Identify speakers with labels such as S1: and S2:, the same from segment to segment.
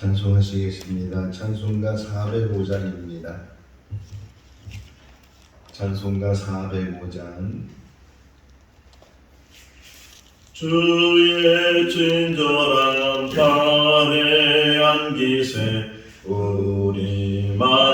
S1: 찬송하시겠습니다. 찬송가 405장입니다. 찬송가 405장 주의 친절한 발에 안기세 우리 마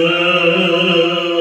S1: oh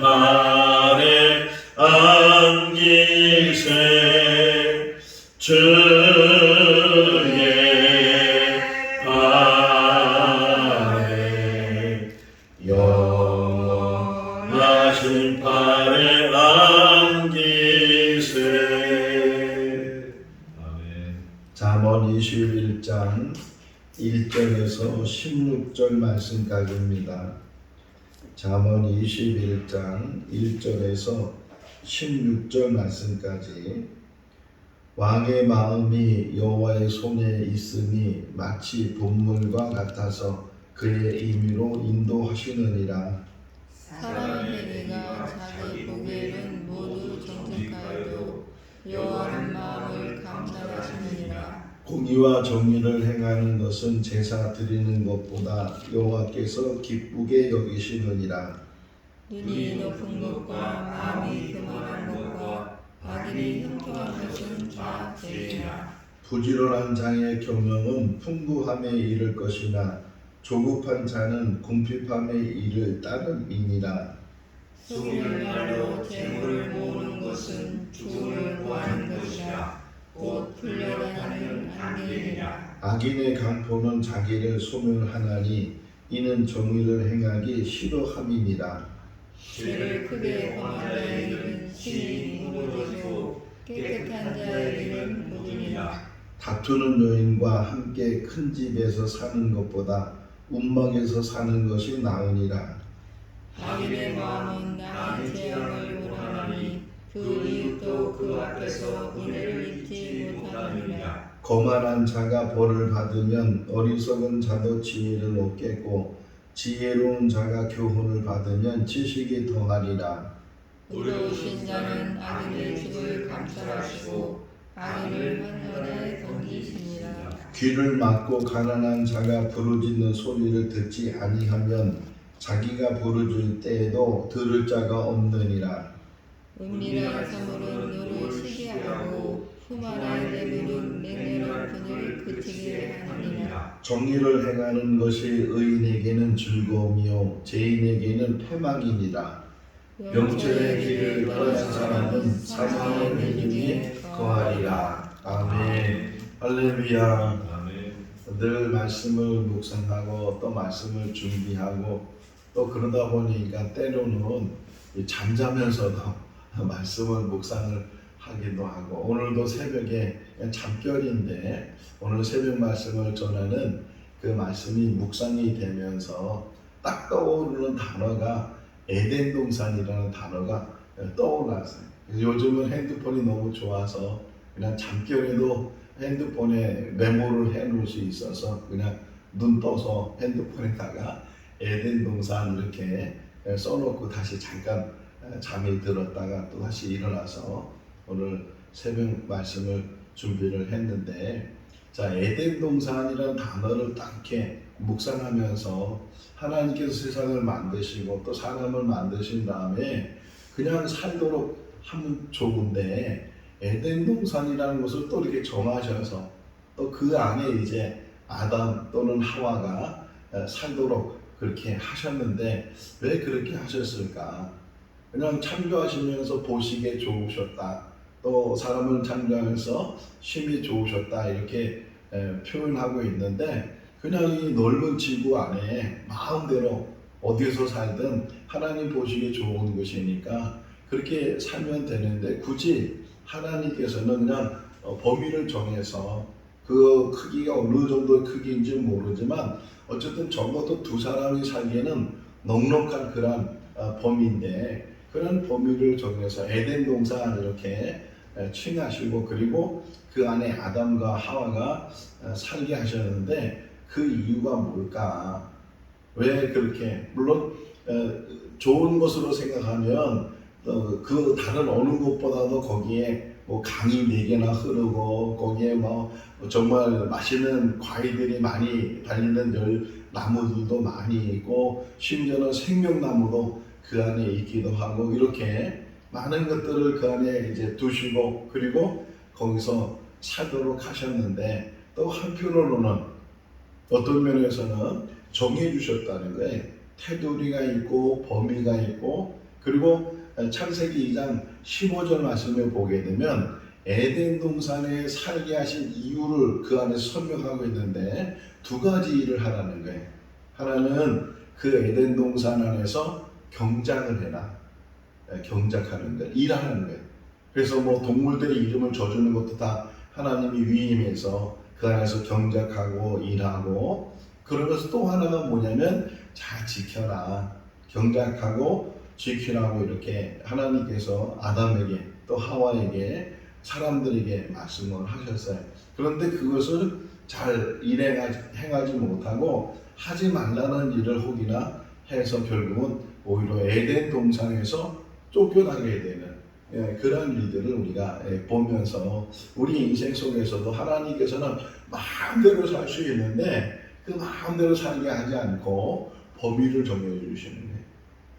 S1: 발에 안기세 주의 발에 영원하신 발에 기세 아멘 잠언 1장 1절에서 16절 말씀까지입니다. 잠언 21장 1절에서 16절 말씀까지 왕의 마음이 여호와의 손에 있으니 마치 본물과 같아서 그의 임의로 인도하시느니라.
S2: 사람의 내가 자기 보기에는 모두 정직하여도 여호와의 마음을 감찰하시는
S1: 공의와 정의를 행하는 것은 제사 드리는 것보다 여호와께서 기쁘게 여기시느니라.
S2: 눈이 높은 것과 마음이 교만한 것과 발이 흉통한 것은 다 죄이라.
S1: 부지런한 자의 경영은 풍부함에 이를 것이나 조급한 자는 궁핍함에 이를 따름이니라.
S2: 숨을 날로 재물을 모으는 것은 죽음을 구하는 것이라.
S1: 악인의 강포는 자기를 소멸하나니 이는 정의를 행하기 싫어함이니라.
S2: 죄를 크게 범한 자에게는 신이 무너지고 깨끗한 자에게는 무중이라.
S1: 다투는 여인과 함께 큰 집에서 사는 것보다 운막에서 사는 것이 나으니라.
S2: 악인의 마음은 나의 재앙을 원하니 그 이웃도 그 앞에서 은혜를 입지 못하느냐
S1: 거만한 자가 벌을 받으면 어리석은 자도 지혜를 얻겠고 지혜로운 자가 교훈을 받으면 지식이 더하리라.
S2: 의로우신 자는 아인의 집을 감찰하시고 악인을 한눈에 던지시니라.
S1: 귀를 막고 가난한 자가 부르짖는 소리를 듣지 아니하면 자기가 부르짖을 때에도 들을 자가 없느니라.
S2: 은밀한 사물은 눈을 시게 하고 흠만한 재물은 맹렬한 분을 그치게 하느니라.
S1: 정의를 행하는 것이 의인에게는 즐거움이요 죄인에게는 패망이니라.
S2: 명철의 길을 떠난 나 사람은 사망의 믿음에 거하리라.
S1: 아멘. 할렐루야. 아늘 말씀을 묵상하고 또 말씀을 준비하고 또 그러다 보니까 때로는 잠자면서도 말씀을 묵상을 하기도 하고 오늘도 새벽에 잠결인데 오늘 새벽 말씀을 전하는 그 말씀이 묵상이 되면서 딱 떠오르는 단어가 에덴 동산이라는 단어가 떠올랐어요. 요즘은 핸드폰이 너무 좋아서 그냥 잠결에도 핸드폰에 메모를 해놓을 수 있어서 그냥 눈 떠서 핸드폰에다가 에덴 동산 이렇게 써놓고 다시 잠깐 잠이 들었다가 또 다시 일어나서 오늘 새벽 말씀을 준비를 했는데 자 에덴 동산이란 단어를 딱 이렇게 묵상하면서 하나님께서 세상을 만드시고 또 사람을 만드신 다음에 그냥 살도록 하면 좋은데 에덴 동산이라는 것을 또 이렇게 정하셔서 또 그 안에 이제 아담 또는 하와가 살도록 그렇게 하셨는데 왜 그렇게 하셨을까? 그냥 창조하시면서 보시기에 좋으셨다. 또 사람을 창조해서심이 좋으셨다. 이렇게 표현하고 있는데 그냥 이 넓은 지구 안에 마음대로 어디에서 살든 하나님 보시기에 좋은 곳이니까 그렇게 살면 되는데 굳이 하나님께서는 그냥 어, 범위를 정해서 그 크기가 어느 정도의 크기인지 모르지만 어쨌든 적어도 두 사람이 살기에는 넉넉한 그런 어, 범위인데 그런 범위를 정해서 에덴 동산 이렇게 칭하시고 그리고 그 안에 아담과 하와가 살게 하셨는데 그 이유가 뭘까? 왜 그렇게? 물론 좋은 것으로 생각하면 어, 그 다른 어느 곳보다도 거기에 뭐 강이 네 개나 흐르고 거기에 뭐 정말 맛있는 과일들이 많이 달리는 열 나무들도 많이 있고 심지어는 생명나무도 그 안에 있기도 하고 이렇게 많은 것들을 그 안에 이제 두시고 그리고 거기서 살도록 하셨는데 또 한편으로는 어떤 면에서는 정해 주셨다는 거예요. 테두리가 있고 범위가 있고 그리고 창세기 2장 15절 말씀을 보게 되면 에덴 동산에 살게 하신 이유를 그 안에 설명하고 있는데 두 가지 일을 하라는 거예요. 하나는 그 에덴 동산 안에서 경작을 해라. 예, 경작하는 데, 일하는 데. 그래서 뭐 동물들의 이름을 져주는 것도 다 하나님이 위임해서 그 안에서 경작하고 일하고 그런 것을 또 하나가 뭐냐면 잘 지켜라. 경작하고 지키라고 이렇게 하나님께서 아담에게 또 하와에게 사람들에게 말씀을 하셨어요. 그런데 그것을 잘 일행하지, 행하지 못하고 하지 말라는 일을 혹이나 해서 결국은 오히려 에덴 동산에서 쫓겨나게 되는 예, 그런 일들을 우리가 예, 보면서 우리 인생 속에서도 하나님께서는 마음대로 살 수 있는데 그 마음대로 살게 하지 않고 범위를 정해주시는 거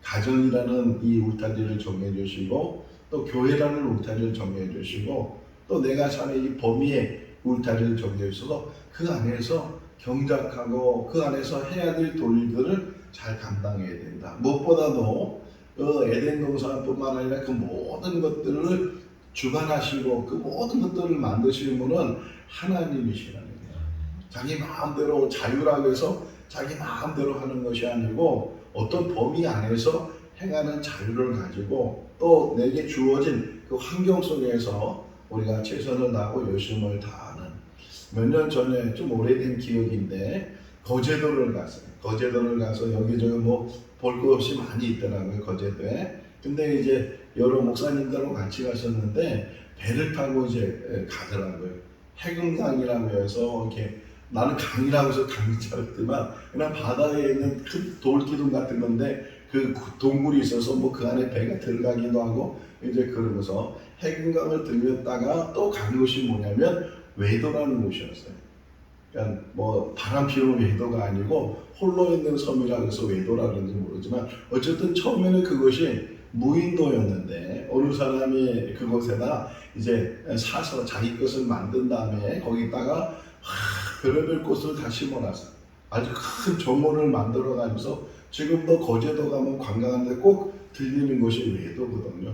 S1: 가정이라는 이 울타리를 정해주시고 또 교회라는 울타리를 정해주시고 또 내가 사는 이 범위에 울타리를 정해주셔서 그 안에서 경작하고 그 안에서 해야 될 도리들을 잘 감당해야 된다. 무엇보다도 그 에덴 동산뿐만 아니라 그 모든 것들을 주관하시고 그 모든 것들을 만드시는 분은 하나님이시라는 거예요. 자기 마음대로 자유라고 해서 자기 마음대로 하는 것이 아니고 어떤 범위 안에서 행하는 자유를 가지고 또 내게 주어진 그 환경 속에서 우리가 최선을 다하고 열심을 다하는 몇 년 전에 좀 오래된 기억인데 거제도를 갔어요. 거제도를 가서 여기저기 뭐 볼 것 없이 많이 있더라고요. 거제도에. 근데 이제 여러 목사님들하고 같이 가셨는데 배를 타고 이제 가더라고요. 해금강이라고 해서 이렇게 나는 강이라고 해서 강인 줄았지만 그냥 바다에 있는 큰 돌기둥 같은 건데 그 동굴이 있어서 뭐 그 안에 배가 들어가기도 하고 이제 그러면서 해금강을 들렸다가 또 간 곳이 뭐냐면 외도라는 곳이었어요. 그러니까 뭐 바람 피우는 외도가 아니고 홀로 있는 섬이라 그래서 외도라 그런지 모르지만 어쨌든 처음에는 그것이 무인도였는데 어느 사람이 그곳에다 이제 사서 자기 것을 만든 다음에 거기다가 별의별 꽃을 다 심어놨어. 아주 큰 정원을 만들어가면서 지금도 거제도 가면 관광하는데 꼭 들리는 곳이 외도거든요.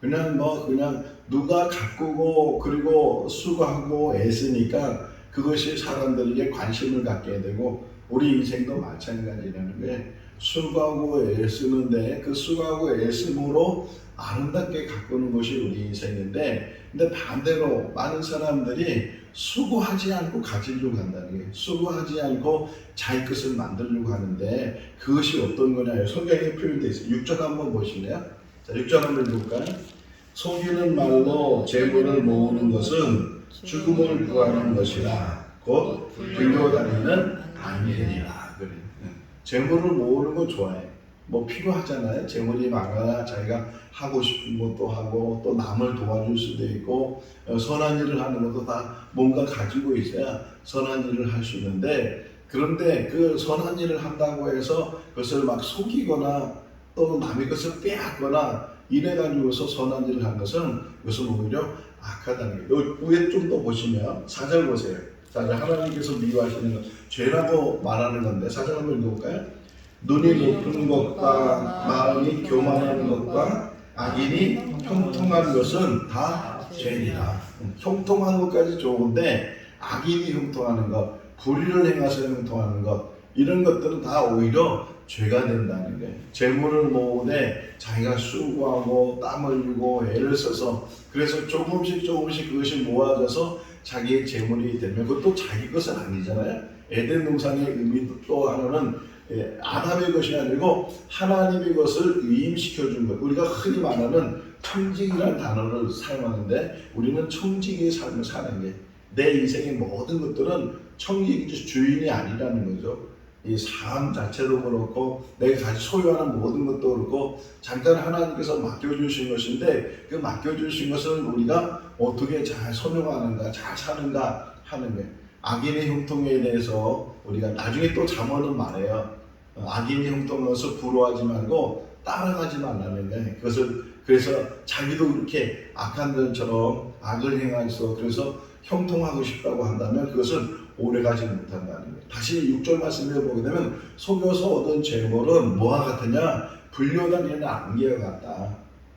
S1: 그냥 뭐 그냥 누가 가꾸고 그리고 수거하고 애쓰니까 그것이 사람들에게 관심을 갖게 되고 우리 인생도 마찬가지라는 게 수고하고 애쓰는데 그 수고하고 애쓰므로 아름답게 가꾸는 것이 우리 인생인데 근데 반대로 많은 사람들이 수고하지 않고 가지려고 한다는 게 수고하지 않고 자기 것을 만들려고 하는데 그것이 어떤 거냐 성경에 표현되어 있어요. 6절 한번 보시네요. 자, 6절 한번 볼까요? 속이는 말로 재물을 모으는 것은 죽음을 그렇죠. 구하는 것이라 곧 불교 다니는 안일이라 그래. 재물을 모으는 거 좋아해. 뭐 필요하잖아요. 재물이 많아야 자기가 하고 싶은 것도 하고 또 남을 도와줄 수도 있고 어, 선한 일을 하는 것도 다 뭔가 가지고 있어야 선한 일을 할 수 있는데 그런데 그 선한 일을 한다고 해서 그것을 막 속이거나 또 남의 것을 빼앗거나 이래 가지고서 선한 일을 한 것은 그것은 오히려 악하다는 거예요. 위에 좀 더 보시면 사절 보세요. 사절 하나님께서 미워하시는 죄라고 말하는 건데 사절 한번 읽어볼까요? 눈이 높은 것과 마음이 교만한 것과 악인이 형통한 것은 다 죄니라. 음, 형통한 것까지 좋은데 악인이 형통하는 것, 불의를 행해서 형통하는 것 이런 것들은 다 오히려 죄가 된다는 거예 재물을 모으되 네. 자기가 수고하고 땀 흘리고 애를 써서 그래서 조금씩 조금씩 그것이 모아져서 자기의 재물이 되면 그것도 자기 것은 아니잖아요. 에덴 동산의 의미 또 하나는 예, 아담의 것이 아니고 하나님의 것을 위임시켜 준 것. 우리가 흔히 말하는 청직이라는 단어를 사용하는데 우리는 청직의 삶을 사는 게 내 인생의 모든 것들은 청직이 주인이 아니라는 거죠. 이삶 자체도 그렇고 내가 가지 소유하는 모든 것도 그렇고 잠깐 하나님께서 맡겨주신 것인데 그 맡겨주신 것을 우리가 어떻게 잘소명하는가잘 사는가 하는 게 악인의 형통에 대해서 우리가 나중에 또 잠언은 말해요 악인의 형통으로서 부러워하지 말고 따라가지 말라는 게 그것을 그래서 자기도 그렇게 악한 것처럼 악을 행하면서 그래서 형통하고 싶다고 한다면 그것은 오래 가지 못한다는 거예요. 다시 6절 말씀을 보게 되면 속여서 얻은 재물은 뭐와 같으냐? 불려다니는 안개와 같다.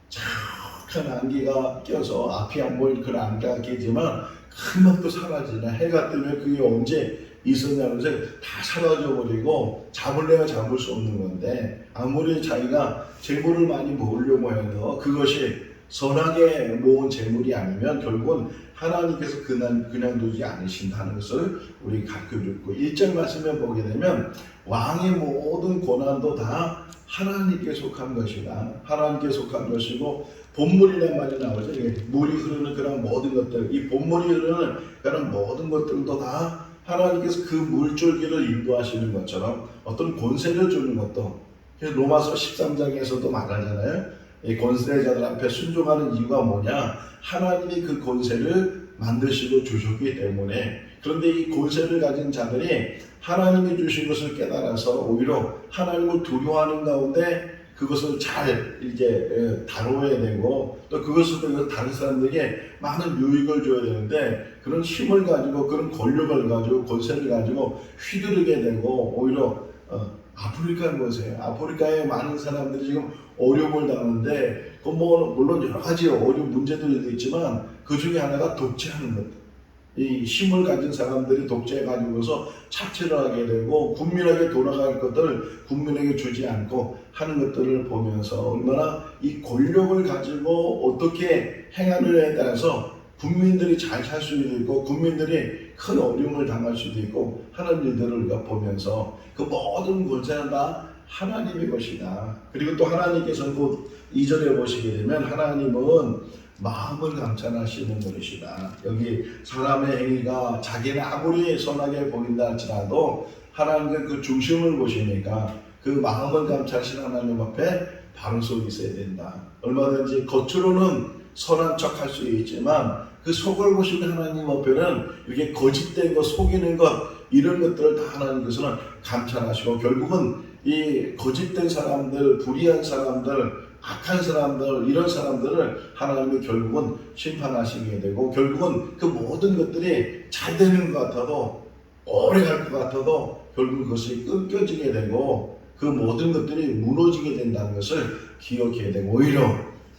S1: 착한 안개가 껴서 앞이 안 보일 그런 안개가 끼지만 한번도 사라지나 해가 뜨면 그게 언제 있었냐면서 다 사라져버리고 잡을래야 잡을 수 없는 건데 아무리 자기가 재물을 많이 모으려고 해도 그것이 선하게 모은 재물이 아니면 결국은 하나님께서 그냥, 그냥 두지 않으신다는 것을 우리 가끔듣고 1절 말씀에 보게 되면 왕의 모든 고난도 다 하나님께 속한 것이다. 하나님께 속한 것이고 본물이란 말이 나오죠. 예, 물이 흐르는 그런 모든 것들 이 본물이 흐르는 그런 모든 것들도 다 하나님께서 그 물줄기를 인도하시는 것처럼 어떤 권세를 주는 것도 예, 로마서 13장에서도 말하잖아요. 권세자들 앞에 순종하는 이유가 뭐냐? 하나님이 그 권세를 만드시고 주셨기 때문에 그런데 이 권세를 가진 자들이 하나님이 주신 것을 깨달아서 오히려 하나님을 두려워하는 가운데 그것을 잘이렇 다뤄야 되고 또 그것을 통해서 다른 사람들에게 많은 유익을 줘야 되는데 그런 힘을 가지고 그런 권력을 가지고 권세를 가지고 휘두르게 되고 오히려 어, 아프리카는 보세요. 아프리카에 많은 사람들이 지금 어려움을 당하는데, 그뭐 물론 여러 가지 어려운 문제들도 있지만 그 중에 하나가 독재하는 것. 니다이 힘을 가진 사람들이 독재 해 가지고서 착취를 하게 되고 국민에게 돌아갈 것들을 국민에게 주지 않고 하는 것들을 보면서 얼마나 이 권력을 가지고 어떻게 행하느냐에 따라서 국민들이 잘 살 수 있고 국민들이 큰 어려움을 당할 수도 있고 하는 일들을 우리가 보면서 그 모든 권세는 다 하나님의 것이다. 그리고 또 하나님께서는 곧 이전에 보시게 되면 하나님은 마음을 감찰하시는 분이시다. 여기 사람의 행위가 자기는 아무리 선하게 보인다 할지라도 하나님의 그 중심을 보시니까 그 마음을 감찰하시는 하나님 앞에 바로 속이 있어야 된다. 얼마든지 겉으로는 선한 척할 수 있지만 그 속을 보시는 하나님 앞에는 이렇게 거짓된 것, 속이는 것 이런 것들을 다 하나님께서는 감찰하시고 결국은 이 거짓된 사람들, 불의한 사람들, 악한 사람들, 이런 사람들을 하나님이 결국은 심판하시게 되고, 결국은 그 모든 것들이 잘 되는 것 같아도, 오래 갈 것 같아도, 결국 그것이 끊겨지게 되고, 그 모든 것들이 무너지게 된다는 것을 기억해야 되고, 오히려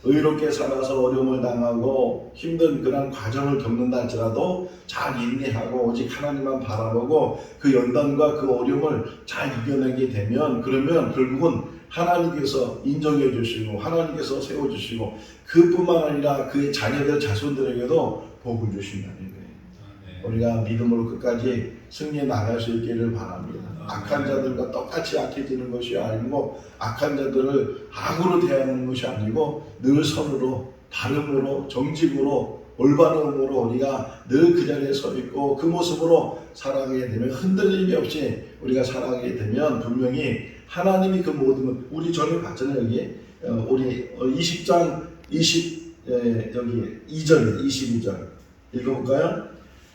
S1: 의롭게 살아서 어려움을 당하고 힘든 그런 과정을 겪는다 할지라도 잘 인내하고 오직 하나님만 바라보고 그 연단과 그 어려움을 잘 이겨내게 되면 그러면 결국은 하나님께서 인정해 주시고 하나님께서 세워 주시고 그뿐만 아니라 그의 자녀들 자손들에게도 복을 주신다는 거예요. 아, 네. 우리가 믿음으로 끝까지 승리해 나갈 수 있기를 바랍니다. 악한 자들과 똑같이 악해지는 것이 아니고 악한 자들을 악으로 대하는 것이 아니고 늘 선으로 바름으로 정직으로 올바름으로 우리가 늘 그 자리에 서 있고 그 모습으로 살아가게 되면 흔들림이 없이 우리가 살아가게 되면 분명히 하나님이 그 모든 것 우리 전에 봤잖아요 여기 어, 우리 20장 어, 20 여기 2절 22절 읽어볼까요?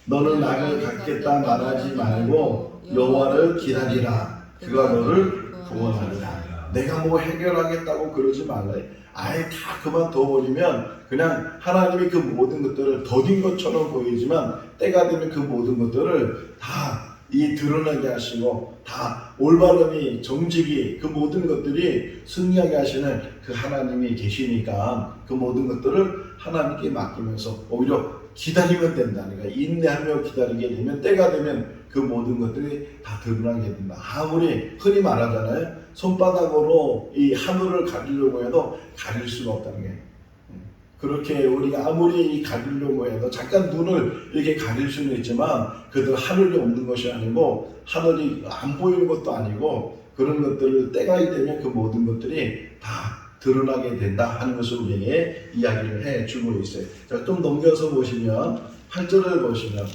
S1: 너는 나를 갖겠다 말하지 말고 여호와를 기다리라. 그가 너를 구원하리라. 내가 뭐 해결하겠다고 그러지 말라. 아예 다 그만둬버리면 그냥 하나님이 그 모든 것들을 더딘 것처럼 보이지만 때가 되면 그 모든 것들을 다 이 드러나게 하시고 다 올바름이 정직이 그 모든 것들이 승리하게 하시는 그 하나님이 계시니까 그 모든 것들을 하나님께 맡기면서 오히려 기다리면 된다. 그러니까 인내하며 기다리게 되면 때가 되면 그 모든 것들이 다 드러나게 된다. 아무리 흔히 말하잖아요. 손바닥으로 이 하늘을 가리려고 해도 가릴 수가 없다는 게. 음. 그렇게 우리가 아무리 가리려고 해도 잠깐 눈을 이렇게 가릴 수는 있지만 그들 하늘이 없는 것이 아니고 하늘이 안 보이는 것도 아니고 그런 것들을 때가 되면 그 모든 것들이 다 드러나게 된다 하는 것을 우리에게 이야기를 해 주고 있어요. 자, 좀 넘겨서 보시면 8절을 보시면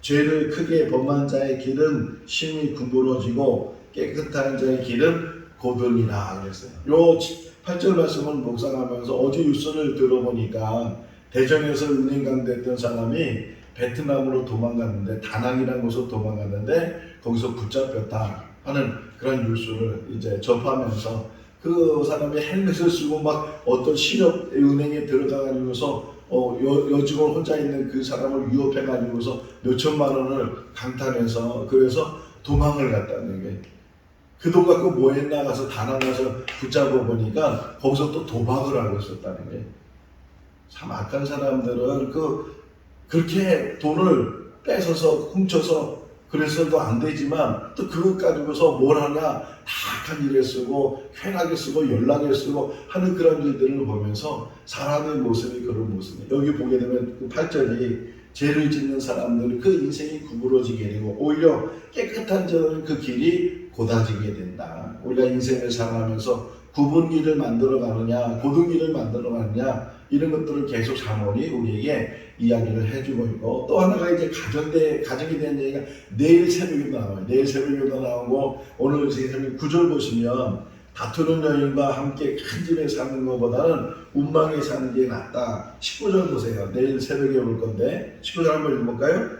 S1: 죄를 크게 범한 자의 길은 심히 구부러지고 깨끗한 자의 길은 고별이라 그랬어요. 요 8절 말씀을 목상하면서 어제 뉴선을 들어보니까 대전에서 은행강 대했던 사람이 베트남으로 도망갔는데 다낭이라는 곳으로 도망갔는데 거기서 붙잡혔다 하는 그런 뉴스를 이제 접하면서 그 사람이 헬멧을 쓰고 막 어떤 실업 은행에 들어가면서 어, 여, 여직원 혼자 있는 그 사람을 위협해가지고서 몇 천만 원을 강탈해서 그래서 도망을 갔다는 게. 그 돈 갖고 뭐 했나 가서 다나 가서 붙잡아 보니까 거기서 또 도박을 하고 있었다는 게. 참 악한 사람들은 그, 그렇게 돈을 뺏어서 훔쳐서 그래서도 안 되지만 또 그것 가지고서 뭘 하나 다한 일에 쓰고 쾌하게 쓰고 연락에 쓰고 하는 그런 일들을 보면서 사람의 모습이 그런 모습이에요. 여기 보게 되면 그 8절이 죄를 짓는 사람들은 그 인생이 구부러지게 되고 오히려 깨끗한 저는그 길이 고다지게 된다. 우리가 인생을 살아가면서 구분기를 만들어 가느냐, 고등기를 만들어 가느냐 이런 것들을 계속 사모니 우리에게 이야기를 해주고 있고 또 하나가 이제 가정대 가정에 대한 얘기가 내일 새벽에 나와요. 내일 새벽에도 나오고 오늘 제 새벽 구절 보시면 다투는 여인과 함께 큰 집에 사는 것보다는 운망에 사는 게 낫다. 19절 보세요. 내일 새벽에 올 건데 19절 한번 읽어볼까요?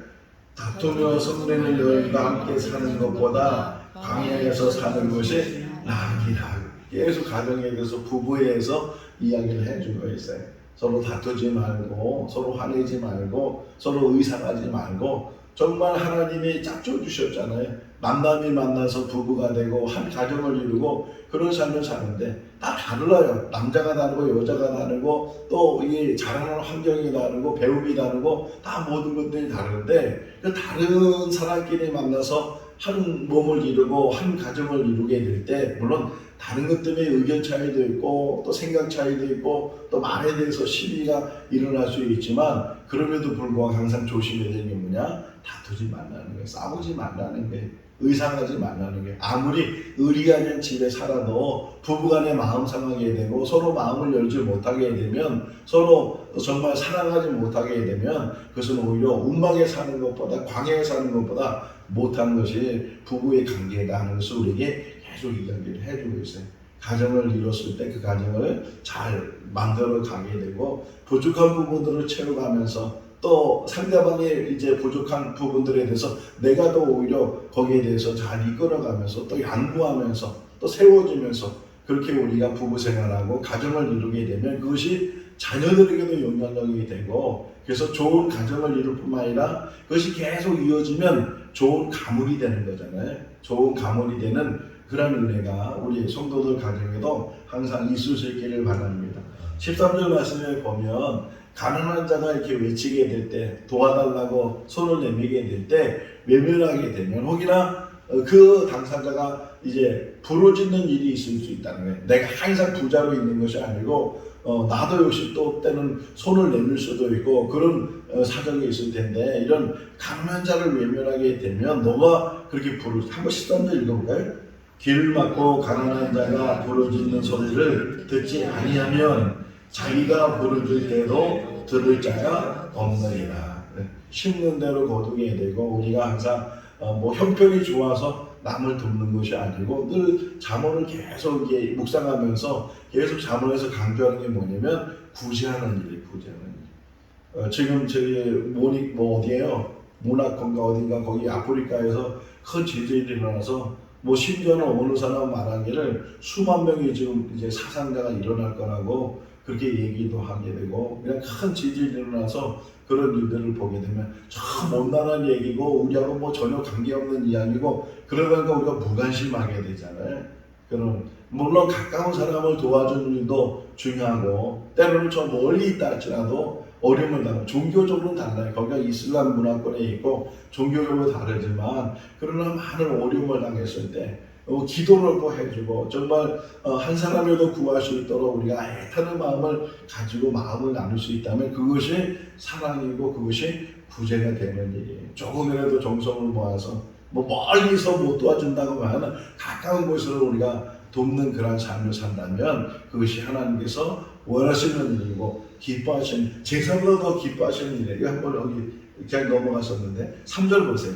S1: 다투며 서두르는 여인과 함께 사는 것보다 광야에서 사는 것이 낫기니라 계속 가정에 대해서 부부에 대해서 이야기를 해주고 있어요. 서로 다투지 말고 서로 화내지 말고 서로 의상하지 말고 정말 하나님이 짝조 주셨잖아요. 만남이 만나서 부부가 되고 한 가정을 이루고 그런 삶을 사는데 다다 달라요. 남자가 다르고 여자가 다르고 또 이 자라는 환경이 다르고 배움이 다르고 다 모든 것들이 다른데 그 다른 사람끼리 만나서 한 몸을 이루고 한 가정을 이루게 될 때 물론 다른 것 때문에 의견 차이도 있고 또 생각 차이도 있고 또 말에 대해서 시비가 일어날 수 있지만 그럼에도 불구하고 항상 조심해야 되는 게 뭐냐 다투지 말라는 거예요 싸우지 말라는 거예요 의상를 하지 말라는 게 아무리 의리가 있는 집에 살아도 부부간의 마음 상하게 되고 서로 마음을 열지 못하게 되면 서로 정말 사랑하지 못하게 되면 그것은 오히려 운막에 사는 것보다 광야에 사는 것보다 못한 것이 부부의 관계다 하는 것을 우리에게 계속 이야기를 해주고 있어요. 가정을 이뤘을 때 그 가정을 잘 만들어 가게 되고 부족한 부분들을 채워가면서 또 상대방의 이제 부족한 부분들에 대해서 내가 더 오히려 거기에 대해서 잘 이끌어가면서 또 양보하면서 또 세워주면서 그렇게 우리가 부부 생활하고 가정을 이루게 되면 그것이 자녀들에게도 영향력이 되고 그래서 좋은 가정을 이룰 뿐만 아니라 그것이 계속 이어지면 좋은 가문이 되는 거잖아요. 좋은 가문이 되는 그런 은혜가 우리 성도들 가정에도 항상 있을 수 있기를 바랍니다. 13절 말씀에 보면 가난한 자가 이렇게 외치게 될 때, 도와달라고 손을 내밀게 될 때, 외면하게 되면, 혹이나 어, 그 당사자가 이제 부러지는 일이 있을 수 있다는 거예요. 내가 항상 부자로 있는 것이 아니고, 어, 나도 역시 또 때는 손을 내밀 수도 있고 그런 어, 사정이 있을 텐데 이런 가난한 자를 외면하게 되면 너가 그렇게 부르 한 번씩 던번 읽어볼까요? 길을 막고 가난한 자가 부러지는 소리를 듣지 아니하면 자기가 부르줄 때도 들을 자가 없느니라. 네. 심는 대로 거두게 되고 우리가 항상 어, 뭐 형편이 좋아서 남을 돕는 것이 아니고 늘 자문을 계속 이게 묵상하면서 계속 자문에서 강조하는 게 뭐냐면 구제하는 일이 구제하는 일. 어, 지금 저기 모닉 뭐 어디에요? 문나콘가 어딘가 거기 아프리카에서 큰제재이 일어나서 뭐 심지어는 어느 사람 말하기를 수만 명이 지금 이제 사상자가 일어날 거라고 그렇게 얘기도 하게 되고 그냥 큰 지진이 일어나서 그런 일들을 보게 되면 참 못난한 얘기고 우리하고 뭐 전혀 관계없는 이야기고 그러다가 그러니까 우리가 무관심하게 되잖아요. 그럼 물론 가까운 사람을 도와주는 일도 중요하고 때로는 저 멀리 있다 할지라도 어려움을 당하고 종교적으로는 달라요. 거기가 이슬람 문화권에 있고 종교적으로 다르지만 그러나 많은 어려움을 당했을 때 어, 기도를도 해주고 정말 어, 한 사람이라도 구할 수 있도록 우리가 애타는 마음을 가지고 마음을 나눌 수 있다면 그것이 사랑이고 그것이 구제가 되는 일이에 조금이라도 정성을 모아서 뭐 멀리서 못 도와준다고 하면 가까운 곳으로 우리가 돕는 그러한 삶을 산다면 그것이 하나님께서 원하시는 일이고 기뻐하시는 제사보다 더 기뻐하시는 일이에요. 한번 여기 그냥 넘어갔었는데 3절 보세요.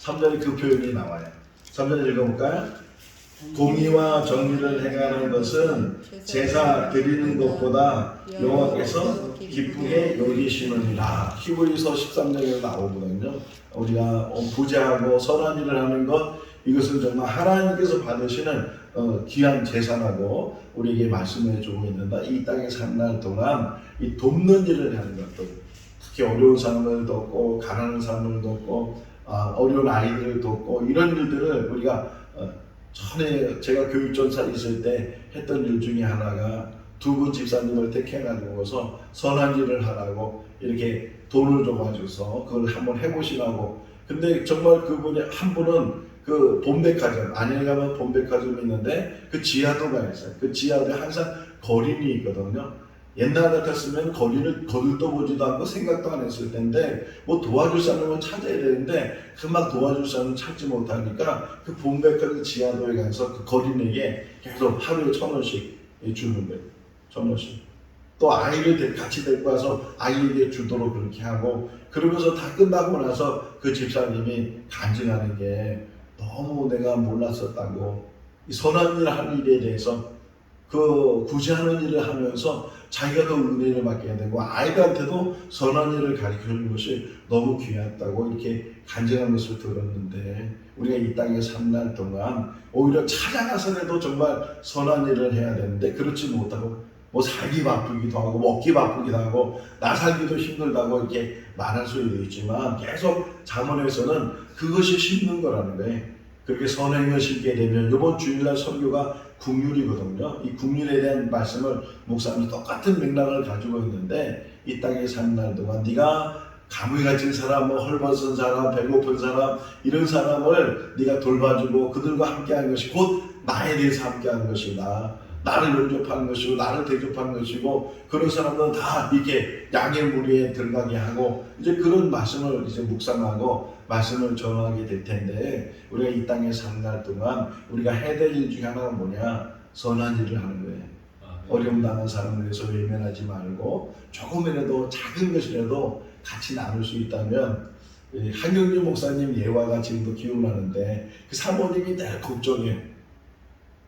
S1: 3절에 그 표현이 나와요. 3절 읽어볼까요? 공의와 정의를 행하는 것은 제사 드리는 것보다 여호와께서 기쁘게 여기시느니라. 히브리서 13장에 나오거든요. 우리가 어, 부자하고 선한 일을 하는 것 이것은 정말 하나님께서 받으시는 어, 귀한 재산하고 우리에게 말씀해 주고 있는다. 이 땅에 산 날 동안 이 돕는 일을 하는 것도 특히 어려운 사람을 돕고 가난한 사람을 돕고 아, 어려운 아이들을 돕고 이런 일들을 우리가 어, 전에 제가 교육전사 있을 때 했던 일 중에 하나가 두 분 집사님을 택해가지고서 선한 일을 하라고 이렇게 돈을 줘가지고서 그걸 한번 해보시라고. 근데 정말 그분이 한 분은 그 봄백화점 아에 가면 봄백화점 있는데 그 지하도가 있어요. 그 지하도에 항상 거린이 있거든요. 옛날 같았으면 거리를 거들떠보지도 않고 생각도 안 했을 텐데 뭐 도와줄 사람을 찾아야 되는데 그 막 도와줄 사람을 찾지 못하니까 그 본백까지 지하도에 가서 그 거린에게 계속 하루에 천 원씩 예, 주는 거예요. 천 원씩. 또 아이를 같이 데리고 와서 아이에게 주도록 그렇게 하고 그러면서 다 끝나고 나서 그 집사님이 간증하는 게 너무 내가 몰랐었다고 이 선한 일을 하는 일에 대해서 그 구제하는 일을 하면서 자기가 은혜를 맡겨야 되고 아이들한테도 선한 일을 가르쳐주는 것이 너무 귀하다고 이렇게 간증한 것을 들었는데 우리가 이 땅에 3날 동안 오히려 찾아가서라도 정말 선한 일을 해야 되는데 그렇지 못하고 뭐 살기 바쁘기도 하고 먹기 바쁘기도 하고 나 살기도 힘들다고 이렇게 말할 수 있지만 계속 자문에서는 그것이 힘는 거라는 거예요. 그렇게 선행을 실게 되면 이번 주일날 설교가 국률이거든요. 이 국률에 대한 말씀을 목사님이 똑같은 맥락을 가지고 있는데 이 땅에 사는 날 동안 네가 감옥에 갇힌 사람, 뭐 헐벗은 사람, 배고픈 사람 이런 사람을 네가 돌봐주고 그들과 함께하는 것이 곧 나에 대해서 함께하는 것이다. 나를 용접하는 것이고 나를 대접하는 것이고 그런 사람들은 다 이렇게 양의 무리에 들어가게 하고 이제 그런 말씀을 이제 묵상하고 말씀을 전하게 될 텐데 우리가 이 땅에 산날 동안 우리가 해야 될 일 중에 하나가 뭐냐 선한 일을 하는 거예요. 아, 네. 어려움 당한 사람을 위해서 외면하지 말고 조금이라도 작은 것이라도 같이 나눌 수 있다면 한경주 목사님 예화가 지금도 기억나는데 그 사모님이 늘 걱정해. 요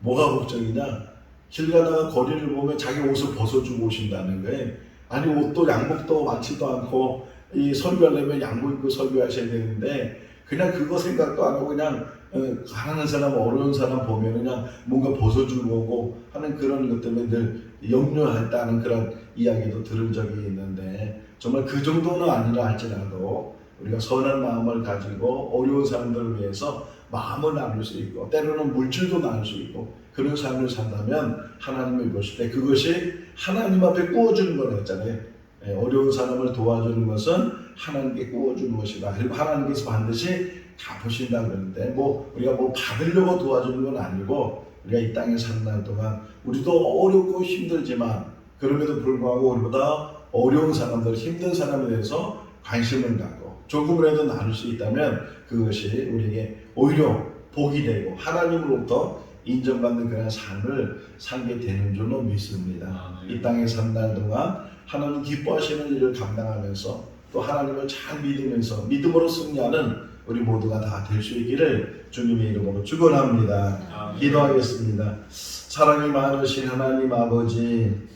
S1: 뭐가 걱정이냐? 길 가다가 거리를 보면 자기 옷을 벗어주고 오신다는 거예요. 아니 옷도 양복도 많지도 않고 이 설교하려면 양보 입고 설교하셔야 되는데 그냥 그거 생각도 안 하고 그냥 어, 가난한 사람, 어려운 사람 보면 그냥 뭔가 벗어줄고고 하는 그런 것 때문에 늘 염려했다는 그런 이야기도 들은 적이 있는데 정말 그 정도는 아니라 할지라도 우리가 선한 마음을 가지고 어려운 사람들을 위해서 마음을 나눌 수 있고 때로는 물질도 나눌 수 있고 그런 삶을 산다면 하나님을 보실 때 그것이 하나님 앞에 꾸어주는 거라 했잖아요. 예, 어려운 사람을 도와주는 것은 하나님께 구워주는 것이다. 그리고 하나님께서 반드시 갚으신다 그러는데 뭐 우리가 뭐 받으려고 도와주는 건 아니고 우리가 이 땅에 사는 날 동안 우리도 어렵고 힘들지만 그럼에도 불구하고 우리보다 어려운 사람들, 힘든 사람에 대해서 관심을 갖고 조금이라도 나눌 수 있다면 그것이 우리에게 오히려 복이 되고 하나님으로부터 인정받는 그런 삶을 살게 되는 줄로 믿습니다. 아, 네. 이 땅에 산날 동안 하나님 기뻐하시는 일을 감당하면서 또 하나님을 잘 믿으면서 믿음으로 승리하는 우리 모두가 다 될 수 있기를 주님의 이름으로 축원합니다. 아, 네. 기도하겠습니다. 사랑이 많으신 하나님 아버지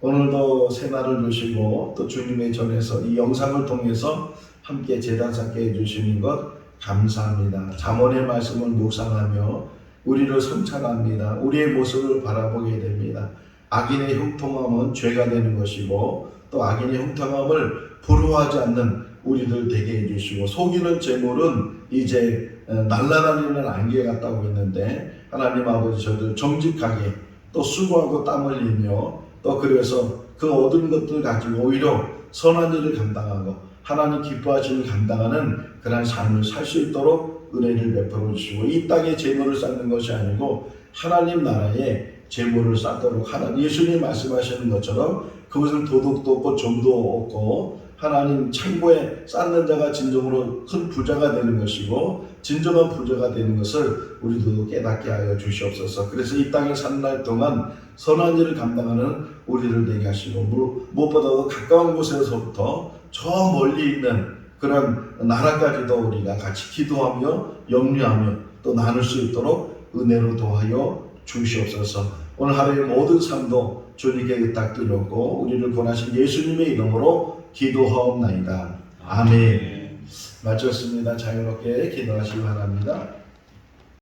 S1: 오늘도 새날을 주시고 또 주님의 전에서 이 영상을 통해서 함께 재단 삼게 해주시는 것 감사합니다. 자원의 말씀을 묵상하며 우리를 성찰합니다. 우리의 모습을 바라보게 됩니다. 악인의 형통함은 죄가 되는 것이고 또 악인의 형통함을 부러워하지 않는 우리들 되게 해주시고 속이는 재물은 이제 어, 날라다니는 안개 같다고 했는데 하나님 아버지 저들 정직하게 또 수고하고 땀 흘리며 또 그래서 그 얻은 것들 가지고 오히려 선한 일을 감당하고 하나님 기뻐하시는 감당하는 그러한 삶을 살 수 있도록 은혜를 베풀어 주시고 이 땅에 재물을 쌓는 것이 아니고 하나님 나라에 재물을 쌓도록 하는 예수님 말씀하시는 것처럼 그것은 도둑도 없고 점도 없고 하나님 창고에 쌓는 자가 진정으로 큰 부자가 되는 것이고 진정한 부자가 되는 것을 우리도 깨닫게 하여 주시옵소서. 그래서 이땅에 사는 날 동안 선한 일을 감당하는 우리를 내게 하시고 무엇보다도 가까운 곳에서부터 저 멀리 있는 그런 나라까지도 우리가 같이 기도하며 영유하며 또 나눌 수 있도록 은혜로 도하여 주시옵소서. 오늘 하루의 모든 삶도 주님께 탁드렸고 우리를 권하신 예수님의 이름으로 기도하옵나이다. 아멘. 마쳤습니다. 자유롭게 기도하시기 바랍니다.